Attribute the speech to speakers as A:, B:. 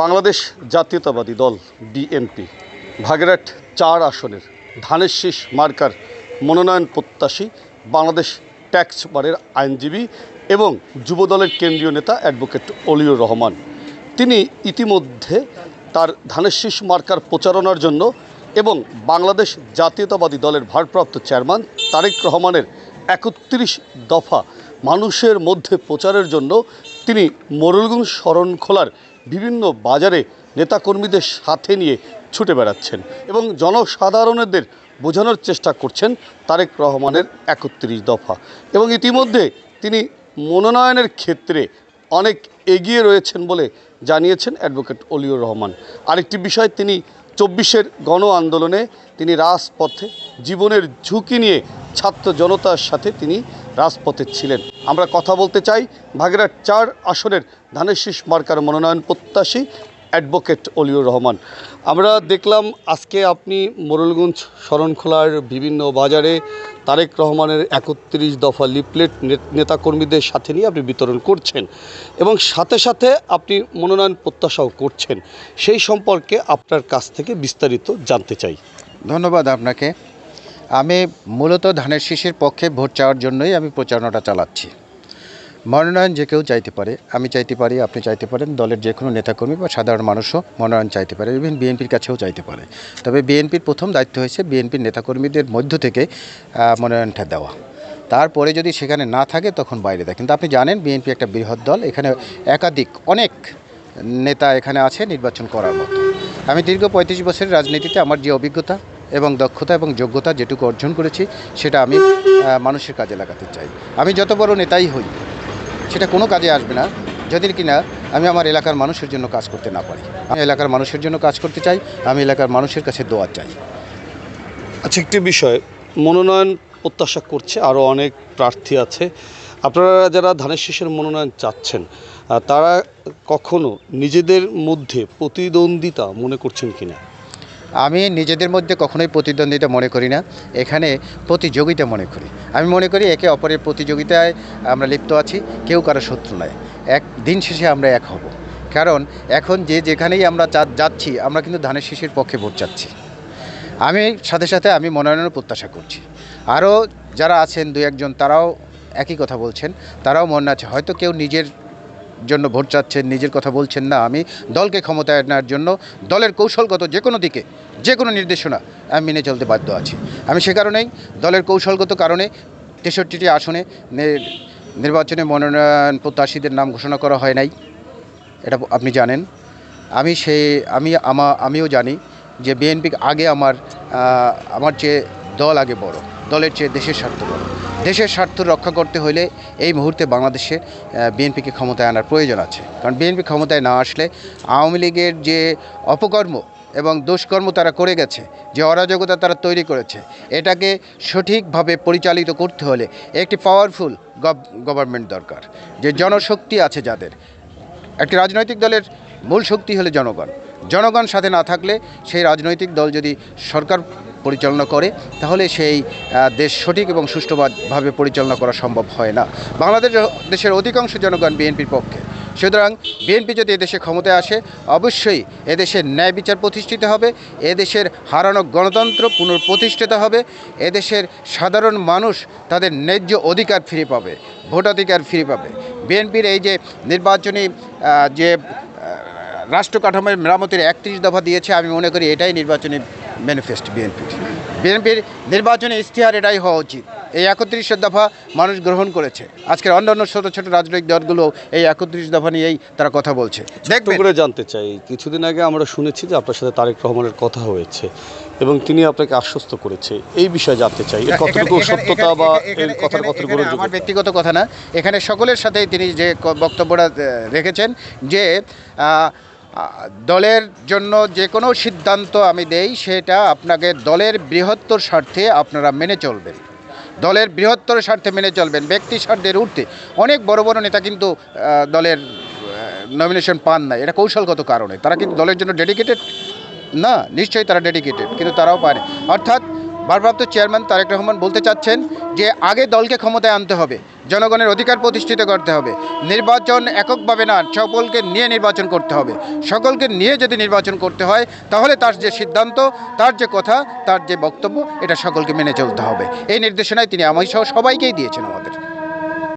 A: বাংলাদেশ জাতীয়তাবাদী দল বিএনপি ভাগেরহাট চার আসনের ধানের শীষ মার্কার মনোনয়ন প্রত্যাশী বাংলাদেশ ট্যাক্স বারের আইনজীবী এবং যুবদলের কেন্দ্রীয় নেতা অ্যাডভোকেট অলিউর রহমান। তিনি ইতিমধ্যে তার ধানের শীষ মার্কার প্রচারণার জন্য এবং বাংলাদেশ জাতীয়তাবাদী দলের ভারপ্রাপ্ত চেয়ারম্যান তারেক রহমানের একত্রিশ দফা মানুষের মধ্যে প্রচারের জন্য তিনি মোরলগঞ্জ শরণখোলার বিভিন্ন বাজারে নেতাকর্মীদের সাথে নিয়ে ছুটে বেড়াচ্ছেন এবং জনসাধারণদের বোঝানোর চেষ্টা করছেন তারেক রহমানের একত্রিশ দফা। এবং ইতিমধ্যে তিনি মনোনয়নের ক্ষেত্রে অনেক এগিয়ে রয়েছেন বলে জানিয়েছেন অ্যাডভোকেট অলিউর রহমান। আরেকটি বিষয়, তিনি চব্বিশের গণ আন্দোলনে তিনি রাজপথে জীবনের ঝুঁকি নিয়ে ছাত্র জনতার সাথে তিনি রাজপথে ছিলেন। আমরা কথা বলতে চাই ভাগেরহাট চার আসনের ধানের শীষ মার্কার মনোনয়ন প্রত্যাশী অ্যাডভোকেট অলিউর রহমান। আমরা দেখলাম আজকে আপনি মোরলগঞ্জ শরণখোলার বিভিন্ন বাজারে তারেক রহমানের একত্রিশ দফা লিফলেট নে- নেতাকর্মীদের সাথে নিয়ে আপনি বিতরণ করছেন এবং সাথে সাথে আপনি মনোনয়ন প্রত্যাশাও করছেন। সেই সম্পর্কে আপনার কাছ থেকে বিস্তারিত জানতে চাই।
B: ধন্যবাদ আপনাকে। আমি মূলত ধানের শীষের পক্ষে ভোট চাওয়ার জন্যই আমি প্রচারণাটা চালাচ্ছি। মনোনয়ন যে কেউ চাইতে পারে, আমি চাইতে পারি, আপনি চাইতে পারেন, দলের যে কোনো নেতাকর্মী বা সাধারণ মানুষও মনোনয়ন চাইতে পারে ইভেন বিএনপির কাছেও চাইতে পারে। তবে বিএনপির প্রথম দায়িত্ব হয়েছে বিএনপির নেতাকর্মীদের মধ্য থেকে মনোনয়নটা দেওয়া। তারপরে যদি সেখানে না থাকে, তখন বাইরে দেয়। কিন্তু আপনি জানেন, বিএনপি একটা বৃহৎ দল, এখানে একাধিক, অনেক নেতা এখানে আছে নির্বাচন করার মতো। আমি দীর্ঘ পঁয়ত্রিশ বছরের রাজনীতিতে আমার যে অভিজ্ঞতা এবং দক্ষতা এবং যোগ্যতা যেটুকু অর্জন করেছি, সেটা আমি মানুষের কাজে লাগাতে চাই। আমি যত বড় নেতাই হই, সেটা কোনো কাজে আসবে না, যদি কিনা আমি আমার এলাকার মানুষের জন্য কাজ করতে না পারি। আমি এলাকার মানুষের জন্য কাজ করতে চাই, আমি এলাকার মানুষের কাছে দোয়া চাই।
A: আচ্ছা একটি বিষয়, মনোনয়ন প্রত্যাশা করছে আরও অনেক প্রার্থী আছে। আপনারা যারা ধানের শীষের মনোনয়ন চাচ্ছেন তারা কখনো নিজেদের মধ্যে প্রতিদ্বন্দ্বিতা মনে করছেন কিনা?
B: আমি নিজেদের মধ্যে কখনোই প্রতিদ্বন্দ্বিতা মনে করি না, এখানে প্রতিযোগিতা মনে করি। আমি মনে করি একে অপরের প্রতিযোগিতায় আমরা লিপ্ত আছি, কেউ কারও শত্রু নয়। এক, দিন শেষে আমরা এক হব। কারণ এখন যে যেখানেই আমরা যাচ্ছি, আমরা কিন্তু ধানের শিশির পক্ষে ভোট চাচ্ছি। আমি সাথে সাথে আমি মনোনয়নের প্রত্যাশা করছি। আরও যারা আছেন দু একজন তারাও একই কথা বলছেন, তারাও মনে আছে, হয়তো কেউ নিজের জন্য ভোট চাচ্ছেন, নিজের কথা বলছেন না আমি, দলকে ক্ষমতায় আনার জন্য দলের কৌশলগত যে কোনো দিকে, যে কোনো নির্দেশনা আমি মেনে চলতে বাধ্য আছি। আমি সে কারণেই দলের কৌশলগত কারণে তেষট্টিটি আসনে নির্বাচনে মনোনয়ন প্রত্যাশীদের নাম ঘোষণা করা হয় নাই, এটা আপনি জানেন। আমি সে, আমি আমা, আমিও জানি যে বিএনপি আগে আমার আমার চেয়ে দল আগে বড়, দলের চেয়ে দেশের স্বার্থ বড়। দেশের স্বার্থ রক্ষা করতে হলে এই মুহূর্তে বাংলাদেশে বিএনপিকে ক্ষমতায় আনার প্রয়োজন আছে। কারণ বিএনপি ক্ষমতায় না আসলে আওয়ামী লীগের যে অপকর্ম এবং দুষ্কর্ম তারা করে গেছে, যে অরাজকতা তারা তৈরি করেছে, এটাকে সঠিকভাবে পরিচালিত করতে হলে একটি পাওয়ারফুল গভর্নমেন্ট দরকার, যে জনশক্তি আছে যাদের। একটি রাজনৈতিক দলের মূল শক্তি হলো জনগণ। জনগণ সাথে না থাকলে সেই রাজনৈতিক দল যদি সরকার পরিচালনা করে, তাহলে সেই দেশ সঠিক এবং সুষ্ঠুভাবে পরিচালনা করা সম্ভব হয় না। বাংলাদেশ দেশের অধিকাংশ জনগণ বিএনপির পক্ষে। সুতরাং বিএনপি যদি এদেশে ক্ষমতায় আসে, অবশ্যই এদেশের ন্যায় বিচার প্রতিষ্ঠিত হবে এদেশের হারানো গণতন্ত্র পুনঃপ্রতিষ্ঠিত হবে এদেশের সাধারণ মানুষ তাদের ন্যায্য অধিকার ফিরে পাবে, ভোটাধিকার ফিরে পাবে। বিএনপির এই যে নির্বাচনী যে রাষ্ট্র কাঠামোর মেরামতির একত্রিশ দফা দিয়েছে আমি মনে করি এটাই নির্বাচনী ম্যানিফেস্ট বিএনপির বিএনপির নির্বাচনী ইশতেহার এটাই হওয়া উচিত। এই একত্রিশ দফা মানুষ গ্রহণ করেছে। আজকের অন্যান্য ছোট ছোট রাজনৈতিক দলগুলো এই একত্রিশ দফা নিয়েই তারা কথা বলছে।
A: করে জানতে চাই কিছুদিন আগে আমরা শুনেছি যে আপনার সাথে তারেক রহমানের কথা হয়েছে এবং তিনি আপনাকে আশ্বস্ত করেছে। এই বিষয়ে জানতে চাই কতটুকু সত্যতা বা এর কথার কতটুকু
B: আমার ব্যক্তিগত কথা না। এখানে সকলের সাথেই তিনি যে বক্তব্যটা রেখেছেন যে দলের জন্য যে কোনো সিদ্ধান্ত আমি দেই, সেটা আপনাকে দলের বৃহত্তর স্বার্থে আপনারা মেনে চলবেন। দলের বৃহত্তর স্বার্থে মেনে চলবেন, ব্যক্তি স্বার্থের ঊর্ধ্বে। অনেক বড় বড় নেতা কিন্তু দলের নমিনেশন পান না এটা কৌশলগত কারণে। তারা কিন্তু দলের জন্য ডেডিকেটেড না, নিশ্চয়ই তারা ডেডিকেটেড কিন্তু তারাও পারে। অর্থাৎ, ভারপ্রাপ্ত চেয়ারম্যান তারেক রহমান বলতে চাচ্ছেন যে, আগে দলকে ক্ষমতায় আনতে হবে। জনগণের অধিকার প্রতিষ্ঠিত করতে হবে। নির্বাচন এককভাবে না, সকলকে নিয়ে নির্বাচন করতে হবে। সকলকে নিয়ে যদি নির্বাচন করতে হয়, তাহলে তার যে সিদ্ধান্ত, তার যে কথা, তার যে বক্তব্য, এটা সকলকে মেনে চলতে হবে। এই নির্দেশনায় তিনি আমি সহ সবাইকেই দিয়েছেন আমাদের।